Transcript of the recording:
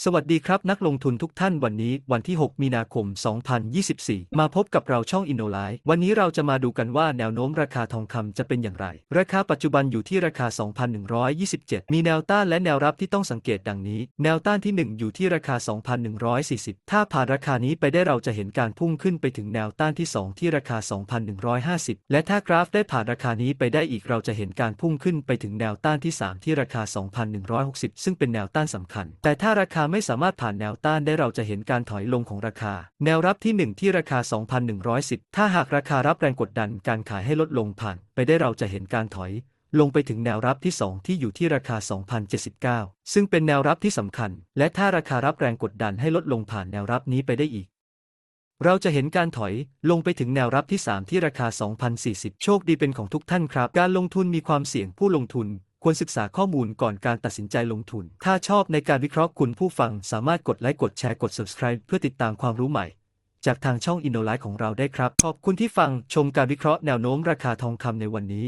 สวัสดีครับนักลงทุนทุกท่านวันนี้วันที่ 6 มีนาคม 2024 มาพบกับเราช่องอินโนไลท์วันนี้เราจะมาดูกันว่าแนวโน้มราคาทองคำจะเป็นอย่างไร ราคาปัจจุบันอยู่ที่ราคา 2,127 มีแนวต้านและแนวรับที่ต้องสังเกตดังนี้ แนวต้านที่ 1 อยู่ที่ราคา 2,140 ถ้าผ่านราคานี้ไปได้เราจะเห็นการพุ่งขึ้นไปถึงแนวต้านที่ 2 ที่ราคา 2,150 และถ้ากราฟได้ผ่านราคานี้ไปได้อีกเราจะเห็นการพุ่งขึ้นไปถึงแนวต้านที่ 3 ที่ราคา 2,160 ซึ่งเป็นแนวต้านสำคัญ แต่ถ้าราคาไม่สามารถผ่านแนวต้านได้เราจะเห็นการถอยลงของราคา แนวรับที่ 1 ที่ราคา 2,110 ถ้าหากราคารับแรงกดดันการขายให้ลดลงผ่าน ไปได้เราจะเห็นการถอย ลงไปถึงแนวรับที่ 2 ที่อยู่ที่ราคา 2,079 ซึ่งเป็นแนวรับที่สำคัญ และถ้าราคารับแรงกดดันให้ลดลงผ่านแนวรับนี้ไปได้อีกเราจะเห็นการถอยลงไปถึงแนวรับที่ 3 ที่ราคา 2,040 โชคดีเป็นของทุกท่านครับ การลงทุนมีความเสี่ยงผู้ลงทุน ควรศึกษาข้อมูลก่อนการตัดสินใจลงทุน ถ้าชอบในการวิเคราะห์คุณผู้ฟังสามารถกดไลค์กดแชร์กด subscribe เพื่อติดตามความรู้ใหม่ จากทางช่องอินโนไลท์ของเราได้ครับ ขอบคุณที่ฟังชมการวิเคราะห์แนวโน้มราคาทองคำในวันนี้